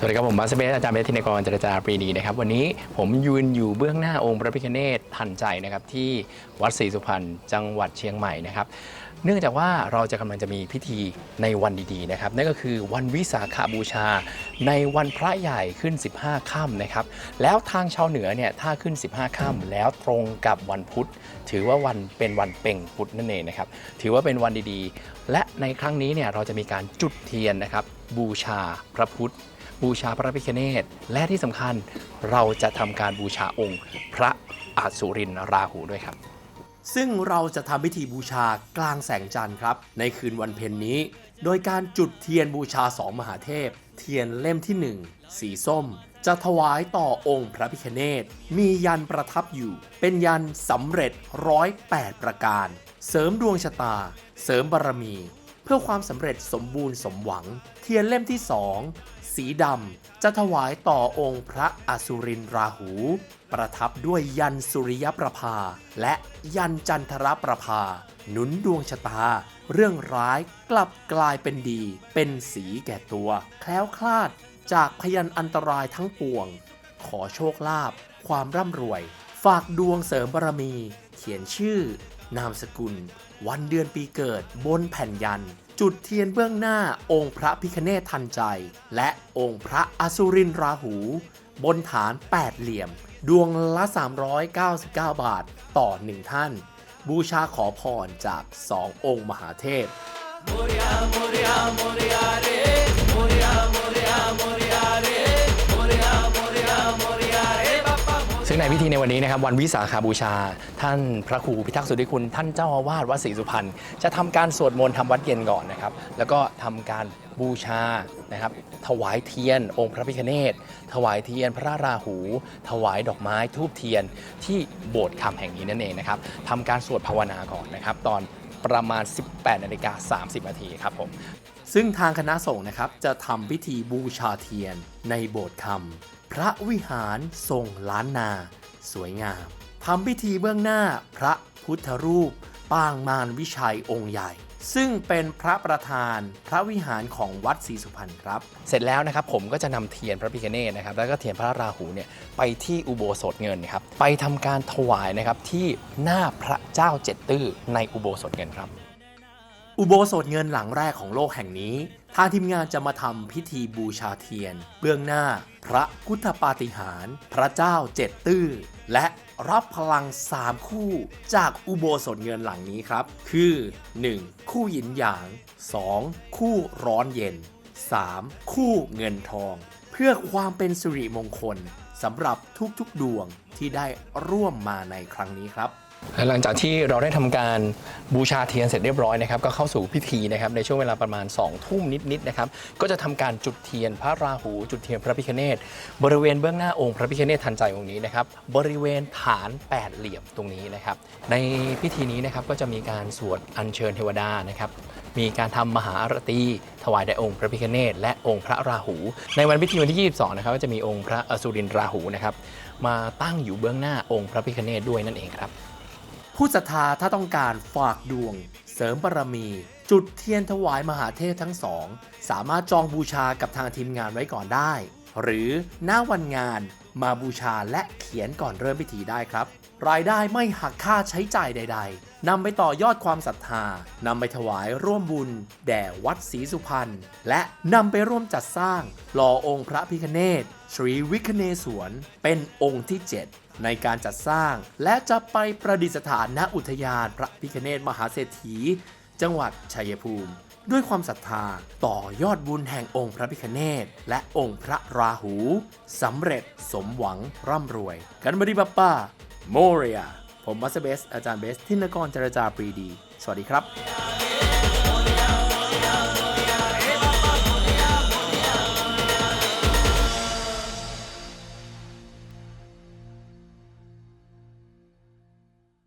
สวัสดีครับผมมาสเบสอาจารย์เบสธินกรจรจาปรีดีนะครับวันนี้ผมยืนอยู่เบื้องหน้าองค์พระพิฆเนศทันใจนะครับที่วัดศรีสุพรรณจังหวัดเชียงใหม่นะครับเนื่องจากว่าเราจะกำลังจะมีพิธีในวันดีๆนะครับนั่นก็คือวันวิสาขบูชา ในวันพระใหญ่ขึ้น 15ค่ำนะครับแล้วทางชาวเหนือเนี่ยถ้าขึ้น 15ค่ำแล้วตรงกับวันพุธ ถือว่าวันเป็นวันเป่งพุธนั่นเองนะครับถือว่าเป็นวันดีๆ และในครั้งนี้เนี่ยเราจะมีการจุดเทียนนะครับบูชาพระพุทธ บูชาพระพิฆเนศและที่สำคัญเราจะทำการบูชาองค์พระอสุรินทราหูด้วยครับ ซึ่งเราจะทำพิธีบูชากลางแสงจันทร์ครับ ในคืนวันเพ็ญนี้ โดยการจุดเทียนบูชาสองมหาเทพ เทียนเล่มที่1สีส้ม จะถวายต่อองค์พระพิฆเนศมียันประทับอยู่ เป็นยันสำเร็จร้อยแปดประการ เสริมดวงชะตา เสริมบารมี พื่อความสำเร็จสมบูรณ์สมหวัง เทียนเล่มที่สองสีดำจะถวายต่อองค์พระอสุรินทร์ราหู ประทับด้วยยันสุริยประภา และยันจันทรประภา หนุนดวงชะตา เรื่องร้ายกลับกลายเป็นดี เป็นสีแก่ตัว แคล้วคลาดจากพยันอันตรายทั้งปวง ขอโชคลาภความร่ำรวย ฝากดวงเสริมบารมี เขียนชื่อ นามสกุล วันเดือนปีเกิด บนแผ่นยัน จุดเทียนเบื้องหน้าองค์พระพิคเนธทันใจ และองค์พระอสุรินราหู บนฐานแปดเหลี่ยม ดวงละ 399 บาท ต่อหนึ่งท่าน บูชาขอพรจากสององค์มหาเทพ พิธีในวันนี้นะครับวันวิสาขาบูชา ท่านพระครูพิทักษ์สุทธิคุณ ท่านเจ้าอาวาสวัดศรีสุพรรณจะทำการสวดมนต์ทำวัดเย็นก่อนนะครับ แล้วก็ทำการบูชานะครับ ถวายเทียน องค์พระพิฆเนศถวายเทียนพระราหู ถวายดอกไม้ทูบเทียนที่โบสถ์คำแห่งนี้นั่นเองนะครับทำการสวดภาวนาก่อนนะครับ ตอนประมาณ 18นาฬิกา30นาทีครับผม ซึ่งทางคณะสงฆ์นะครับจะทำพิธีบูชาเทียนในโบสถ์คำพระวิหารทรงล้านนา สวยงามทำพิธีเบื้องหน้าพระพุทธรูป ปางมารวิชัยองค์ใหญ่ ซึ่งเป็นพระประธานพระวิหารของวัดศรีสุพรรณครับ เสร็จแล้วนะครับผมก็จะนำเทียนพระพิฆเนศนะครับ แล้วก็เทียนพระราหูเนี่ยไปที่อุโบสถเงินครับ ไปทำการถวายนะครับที่หน้าพระเจ้าเจ็ดตื้อในอุโบสถเงินครับ อุโบสถเงินหลังแรกของโลกแห่งนี้ ทางทีมงานจะมาทำพิธีบูชาเทียน เบื้องหน้า พระพุทธปาฏิหาริย์พระเจ้าเจ็ดตื้อ และรับพลัง 3 คู่จากอุโบสถเงินหลังนี้ครับ คือ 1. คู่หยินหยาง 2. คู่ร้อนเย็น 3. คู่เงินทอง เพื่อความเป็นสิริมงคลสำหรับทุกๆดวงที่ได้ร่วมมาในครั้งนี้ครับ และหลังจากที่เราได้ทำการบูชาเทียนเสร็จเรียบร้อยนะครับก็เข้าสู่พิธีนะครับในช่วงเวลาประมาณ2องทุ่มนิดๆนะครับก็จะทำการจุดเทียนพระราหูจุดเทียนพระพิฆเนศบริเวณเบื้องหน้าองค์พระพิฆเนศทันใจองค์นี้นะครับบริเวณฐานแปดเหลี่ยมตรงนี้นะครับในพิธีนี้นะครับก็จะมีการสวดอัญเชิญเทวดานะครับมีการทำมหาอารตีถวายแด่องค์พระพิฆเนศและองค์พระราหู ในวันพิธีวันที่ 22นะครับก็จะมีองค์พระอสุรินทราหูนะครับมาตั้งอยู่เบื้องหน้าองค์พระพิฆเนศด้วยนั่นเองครับ ผู้ศรัทธาถ้าต้องการฝากดวง เสริมบารมี จุดเทียนถวายมหาเทพทั้งสอง สามารถจองบูชากับทางทีมงานไว้ก่อนได้ หรือหน้าวันงานมาบูชาและเขียนก่อนเริ่มพิธีได้ครับ รายได้ไม่หักค่าใช้จ่ายใด ๆนำไปต่อยอดความศรัทธานำไปถวายร่วมบุญ แด่วัดศรีสุพรรณและนำไปร่วมจัดสร้างหล่อองค์พระพิฆเนต ศชรีวิคเนศวรเป็นองค์ที่ 7 ในการจัดสร้าง และจะไปประดิษฐานณอุทยานพระพิคเนศมหาเศรษฐี จังหวัดชัยภูมิ ด้วยความศรัทธาต่อยอดบุญแห่งองค์พระพิคเนศและองค์พระราหูสำเร็จสมหวังร่ำรวย กันบดีปป้าโมเรียผมมัสเบส อาจารย์เบสทินกรจรจาปรีดี สวัสดีครับ